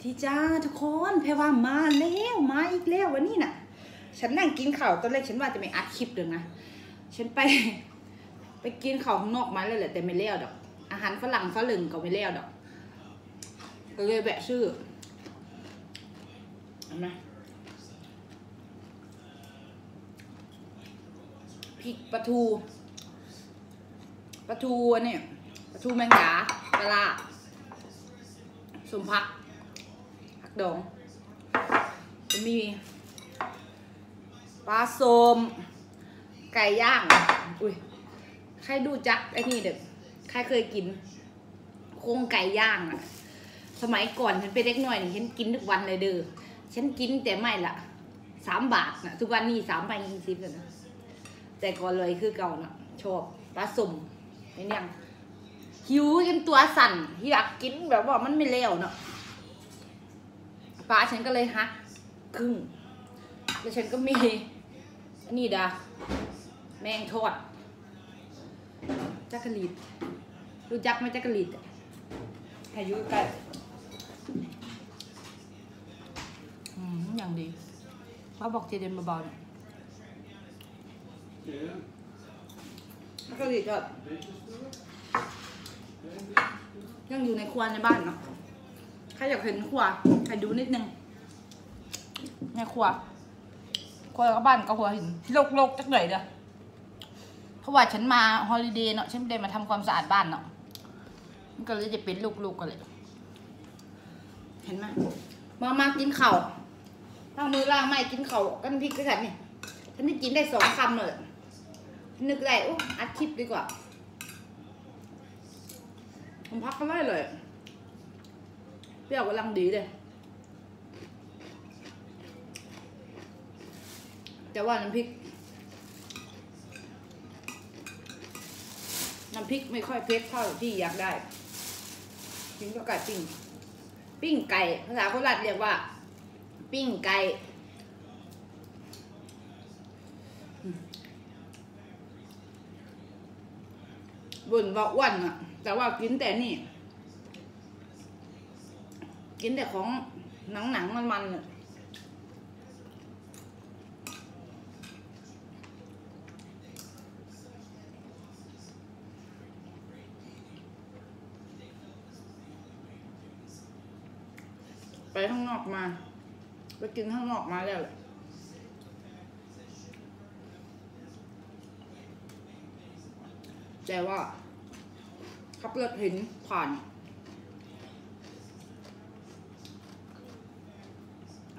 ที่จ้าทุกคนเพรว่ามาแล้วมาอีกแล้ววันนี้น่ะ ฉันนั่งกินข้าวตอนแรกฉันว่าจะไม่อัดคลิปเลยนะฉันไป ไปกินข้าวข้างนอกมาเลยแหละแต่ไม่เลี้ยวดอก อาหารฝรั่งฝรั่งก็ไม่เลี้ยวดอกก็เลยแบะชื่อเห็นไหมพริกปลาทูปลาทูนเนี่ยปลาทูแมงดาปลาร้าสมพัก ดองจะมีปลาโสมไก่ย่าง อุ้ย ใครดูจักไอ้นี่เด็กใครเคยกิน โครงไก่ย่างอะสมัยก่อนฉันเป็นเด็กน้อยนี่ฉันกินทุกวันเลยเด้อ ฉันกินแต่ไม่ละสามบาทนะทุกวันนี้สามบาทยี่สิบแล้วนะ แต่ก่อนเลยคือเก่านะชอบปลาสุ่มเห็นยังหิวจนตัวสั่นอยากกินแบบว่ามันไม่แล้วเนาะ ปลาฉันก็เลยฮักครึ่งแล้วฉันก็มีอันนี้ดาแมงทอดจักรีดรู้จักไหมจักรีดอายุใกล้อืมอย่างดีป้าบอกเจเดนเบาๆเนี่ย Yeah. จักรีดก็ยังอยู่ในครัวในบ้านเนาะ ใครอยากเห็นครัวใครดูนิดนึงในครัวครัวกับบ้านก็หัวหินโลกๆจักหน่อยเด้อเพราะว่าฉันมาฮอลิเดย์เนาะฉันไม่ได้มาทำความสะอาดบ้านเนาะมันก็เลยจะเป็นลูกๆกันเลย เห็นไหมมามากินข้าวล้างมือล้างไม้กินข้าวกันพริกด้วยกันนี่ฉันได้กินได้สองคำเลยนึกได้โอ้อัดคลิปดีกว่าผมพักกันได้เลย เปรี้ยวกำลังดีเลย แต่ว่าน้ำพริก น้ำพริกไม่ค่อยเผ็ดเท่าที่อยากได้กินก็ไก่ปิ้ง ปิ้งไก่ ภาษาโคราชเรียกว่า ปิ้งไก่บ่นว่าอ้วนอะแต่ว่ากินแต่นี่ กินแต่ของหนังหนังมันมันไปข้างนอกมา ไปกินข้างนอกมาแล้วแหละแต่ว่าขับรถเห็นผ่าน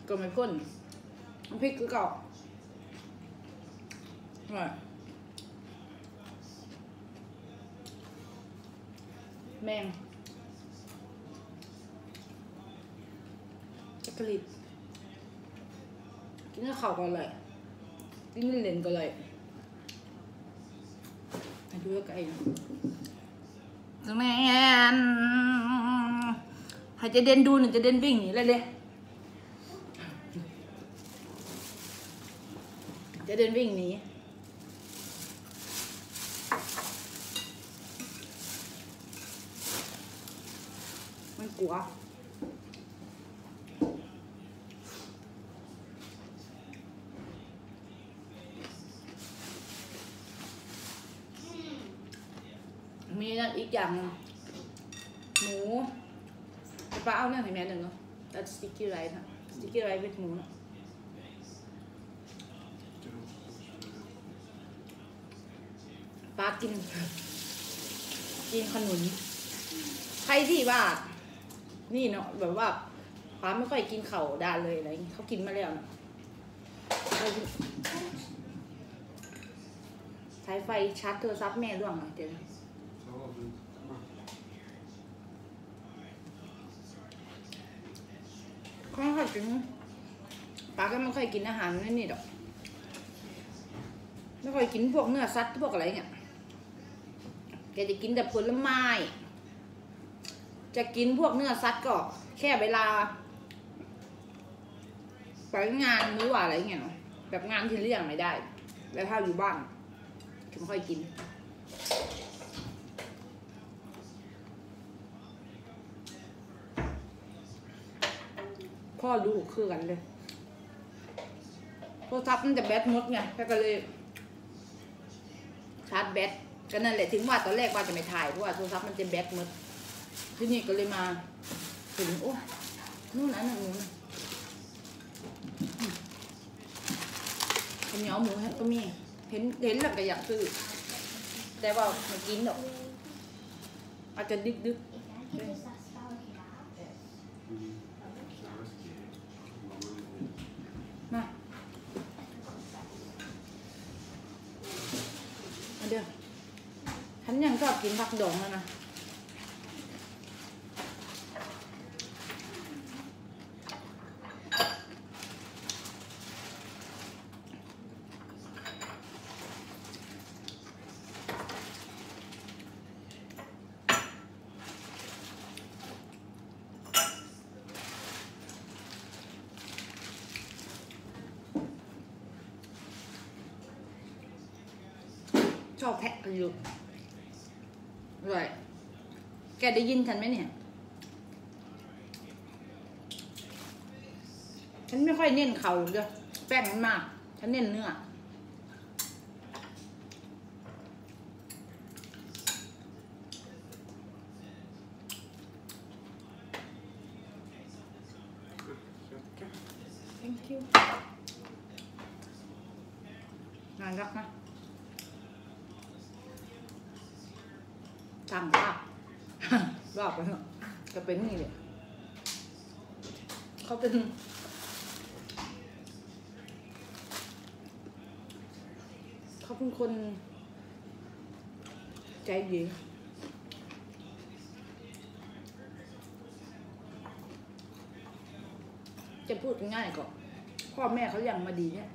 ก็ไม่พ้นพริกคือเก่าอร่อยแมงจักรีดกินข้าวก็เลยกินเล่นก็เลยดูแล้วก็ไอ้แมนให้จะเด่นดูหนึ่งจะเด่นวิ่งหนีเลยเลยจะ เดินวิ่งหนีมันกลัวมีนั่นอีกอย่างหมูป้าเอาเนั่นให้แม่หนึ่งเนาะตัดสติ๊กเกี้ไรท์นะสติ๊กเกี้ไรท์เป็นหมูเนาะป้า กิน กินขนุน ใครที่ว่า นี่เนาะแบบว่าป้าไม่ค่อยกินเข่าวดานเลยอะไรเขากินมาแล้วนะใช้ไฟชาร์จโทรศัพท์แม่ร่วงหน่อยเดี๋ยวนะ Så har vi. Kom her. เขาไม่ค่อยกินป้าก็ไม่ค่อยกินอาหารนั่นนี่ดอก ไม่ค่อยกินพวกเนื้อสัตว์พวกอะไรเงี้ย แกจะกินแต่ผลไม้ จะกินพวกเนื้อสัตว์ก็แค่เวลาไปงานหรือว่าอะไรเงี้ยเนาะแบบงานที่เลี่ยงไม่ได้ แล้วถ้าอยู่บ้านจะไม่ค่อยกิน พ่อลูกคือกันเลยโทรศัพท์มันจะแบตหมดไงแค่ก็เลยชาร์จแบต ก็นั่นแหละถึงว่าตอนแรกว่าจะไม่ถ่ายเพราะว่าโทรศัพท์มันจะแบตหมดทีนี้ก็เลยมาถึงโอ้นู่นนะนู่นนู่นข้าวเหนียวหมูแฮปก็มีเห็นเห็นแล้วก็อยากซื้อแต่ว่าไม่กินหรอกอาจจะดึกดึกมามาเดี๋ยว นยังชอบกินผักดองแล้วนะชอบแพะอยู่อ ร่อย แกได้ยินฉันไหมเนี่ย ฉันไม่ค่อยเน้นเขาเด้อแป้งมันมาก ฉันเน้นเนื้อ thank you น่ารักนะ ทำภาพรอบไปเนอะจะเป็นนี่เลยเขาเป็นเขาเป็นคน ใจดีจะพูดง่ายก็พ่อแม่เขาเลี้ยงมาดีเนี่ย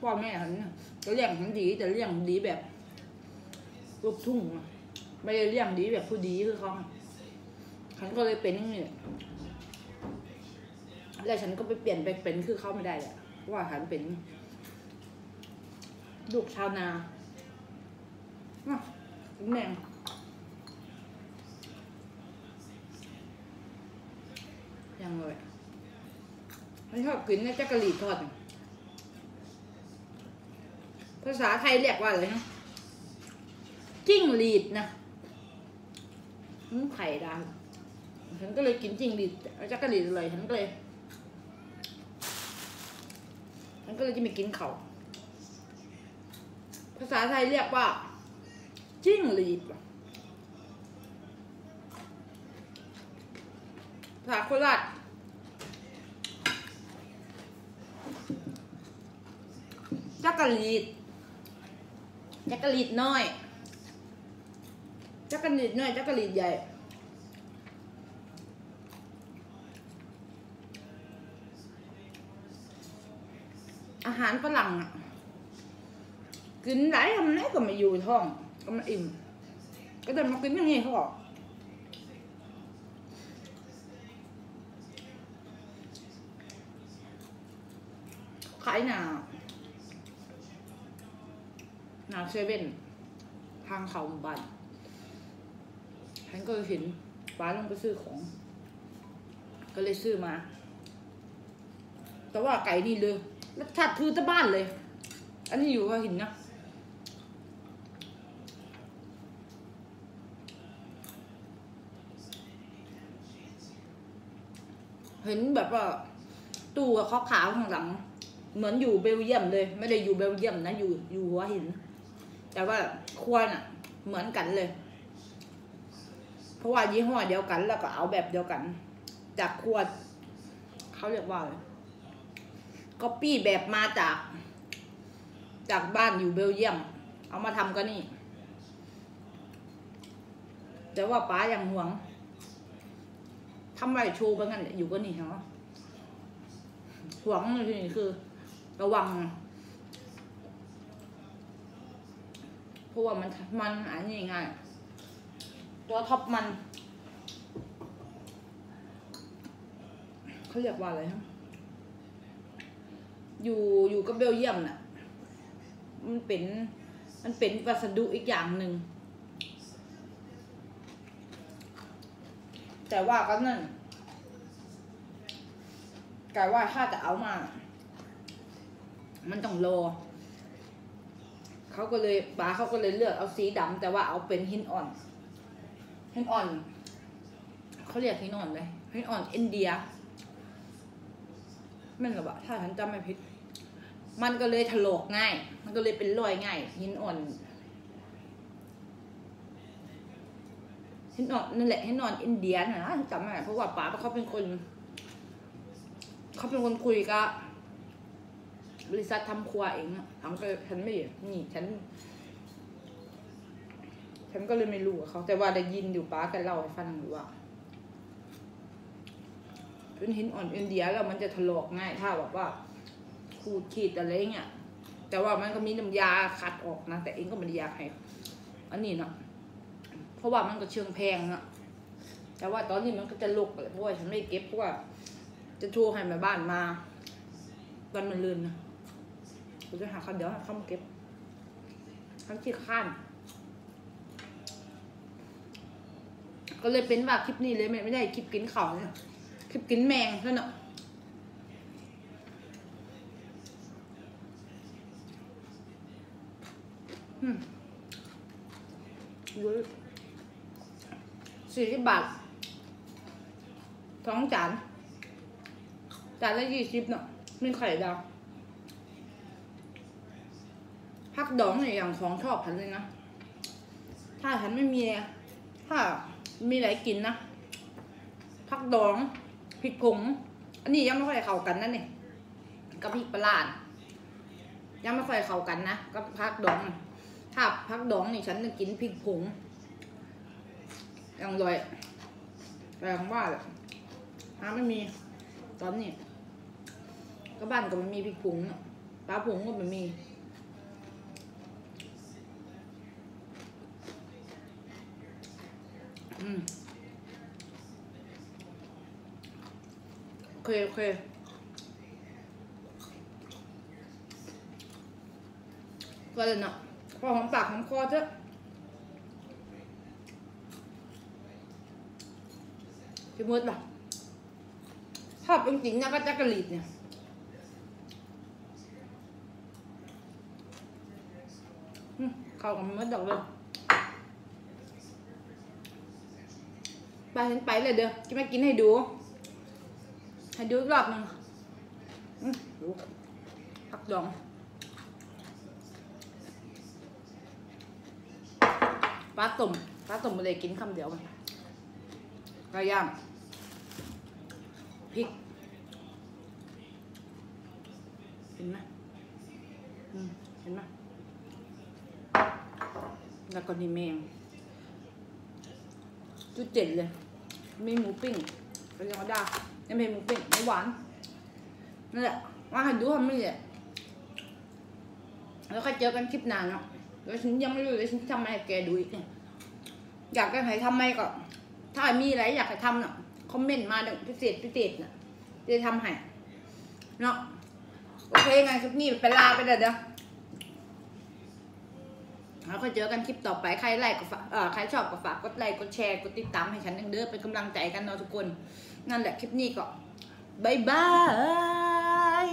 พ่อแม่เขาเนี่ยเขาเลี้ยงทั้งดีแต่เลี้ยงดีแบบ ลูกทุ่งไม่ได้เลี้ยงดีแบบผู้ดีคือเขาฉันก็เลยเป็นอย่างนี้แล้วฉันก็ไปเปลี่ยนไปเป็นคือเขาไม่ได้แหละเพราะว่าฉันเป็น ลูกชาวนาอ่แม่งยังเลยฉันชอบกินในจักรีทอด ภาษาไทยเรียกว่าอะไรนะ จิ้งหรีดนะไข่ดาวฉันก็เลยกินจิ้งหรีดจักรีดเลยฉันก็เลยฉันก็เลยจะไม่กินเขาภาษาไทยเรียกว่า จิ้งหรีดภาษาโคราชจักรีดจักรีดน้อย จักรีดน้อยจักรีดใหญ่อาหารฝรั่งอะ กินหลายทำไหนก็ไม่อยู่ท้อง ก็ไม่อิ่ม ก็เดินมากินอย่างนี้เขาบอกขายหนาหนาเซเว่นทางเขาบ้าน ฉันก็เห็นป้าลงไปซื้อของ ก็เลยซื้อมา แต่ว่าไก่นี่เลยรสชาติคือตะบ้านเลย อันนี้อยู่ว่าหินนะเห็นแบบว่าตู้กับขาวขาวข้างหลัง เหมือนอยู่เบลเยียมเลย ไม่ได้อยู่เบลเยียมนะอยู่อยู่หัวหิน แต่ว่าครัวน่ะ เหมือนกันเลย เพราะว่ายี่ห้อเดียวกัน แล้วก็เอาแบบเดียวกัน จากครัวเขาเรียกว่าก็ปี้แบบมาจาก จากบ้านอยู่เบลเยียม เอามาทำก็นี่ แต่ว่าป้ายังห่วงทำไรโชว์ไปงั้นอยู่ก็นี่เหรอห่วงที่นี่คือ ระวังเพราะว่ามันมันอันนี้ง่าย ตัวท็อปมันเขาเรียกว่าอะไรฮะอยู่อยู่กับเบลเยียมน่ะ มันเป็น มันเป็นวัสดุอีกอย่างหนึ่ง แต่ว่าก็นั่นกายว่าถ้าจะเอามา มันต้องรอ เขาก็เลยป้าเขาก็เลยเลือกเอาสีดำแต่ว่าเอาเป็นหินอ่อน หินอ่อน เขาเรียกหินอ่อนเลยหินอ่อนอินเดียม่นหรอวะถ้าฉันจำไม่ผิด มันก็เลยถลอกง่าย มันก็เลยเป็นรอยง่ายหินอ่อนหินอ่อนนั่นแหละหินอ่อนอินเดียนะนะจำไม่ได้เพราะว่าป๋าเขาเป็นคน เขาเป็นคนคุยกับบริษัททำครัวเองอะถามก็ฉันไม่นี่ฉัน ฉันก็เลยไม่รู้กับเขาแต่ว่าได้ยินอยู่ป้ากันเล่าให้ฟังอยู่ว่าเป็นหินอ่อนอินเดียแล้วมันจะถลอกง่ายถ้าแบบว่าขูดขีดอะไรเงี้ยแต่ว่ามันก็มีน้ำยาขัดออกนะแต่เองก็ไม่ได้อยากให้อันนี้เนาะเพราะว่ามันก็เชิงแพงอะแต่ว่าตอนนี้มันก็จะลกเลยเพราะว่าฉันไม่เก็บเพราะว่าจะโทรให้แม่บ้านมาวันมันลืนนะกูจะหาเขาเดี๋ยวเขามาเก็บเขาขี้ข้าน ก็เลยเป็นว่าคลิปนี้เลยไม่ไม่ได้คลิปกินเขาเนี่ยคลิปกินแมงเท่านั้นเนาะสี่สิบบาทสองจานจานละยี่สิบเนาะมีไข่ดาวพักดองเนี่ยอย่างของชอบฉันเลยนะ ถ้าฉันไม่มี ถ้า มีอะไรกินนะพักดองพริกผงอันนี้ยังไม่ค่อยเข้ากันนะเนี่ยกับพริกปลาร้าน่ะยังไม่ค่อยเข้ากันนะกับพักดอง ถ้าพักดองนี่ฉันจะกินพริกผงอย่างรอยแรงว่าเลยหาไม่มีตอนนี้ก็บ้านก็ไม่มีพริกผงปลาผงก็ไม่มี อืมโอเคโอเคก็เลยเนาะพอหอมปากหอมคอเถอะพี่มดป่ะชอบจริงๆนะก็จักกะลีดเนี่ยเข้ากับมดดอกเลย ไปฉันไปเลยเด้อจะไม่กินให้ดู ให้ดูอีกรอบหนึ่งดูผักดองปลาตุ่มปลาตุ่มมาเลยกินคำเดียวมันไก่ย่างพริกเห็นไหมอืมเห็นไหมแล้วก็นี่แมงจุดเจ็ดเลย มีหมูปิ้งก็ยังได้ยังเป็นหมูปิ้งหมูหวานนั่นแหละมาให้ดูทำไม่เลยแล้วค่อยเจอกันคลิปน้าเนาะแล้วฉันยังไม่รู้เลยฉันทำไมให้แกดูอีกเนี่ยอยากจะให้ทำไหมก็ ถ้ามีอะไรอยากให้ทำเนาะคอมเมนต์มาพิเศษพิเศษน่ะจะทำให้เนาะโอเคไงคลิปนี้ไปลาไปเด้อเด้อ แล้วก็เจอกันคลิปต่อไปใครไลค์ก็ฝากใครชอบก็ฝากกดไลค์กดแชร์กดติดตามให้ฉันเด้อเป็นกำลังใจกันเนาะทุกคนนั่นแหละคลิปนี้ก็บายบาย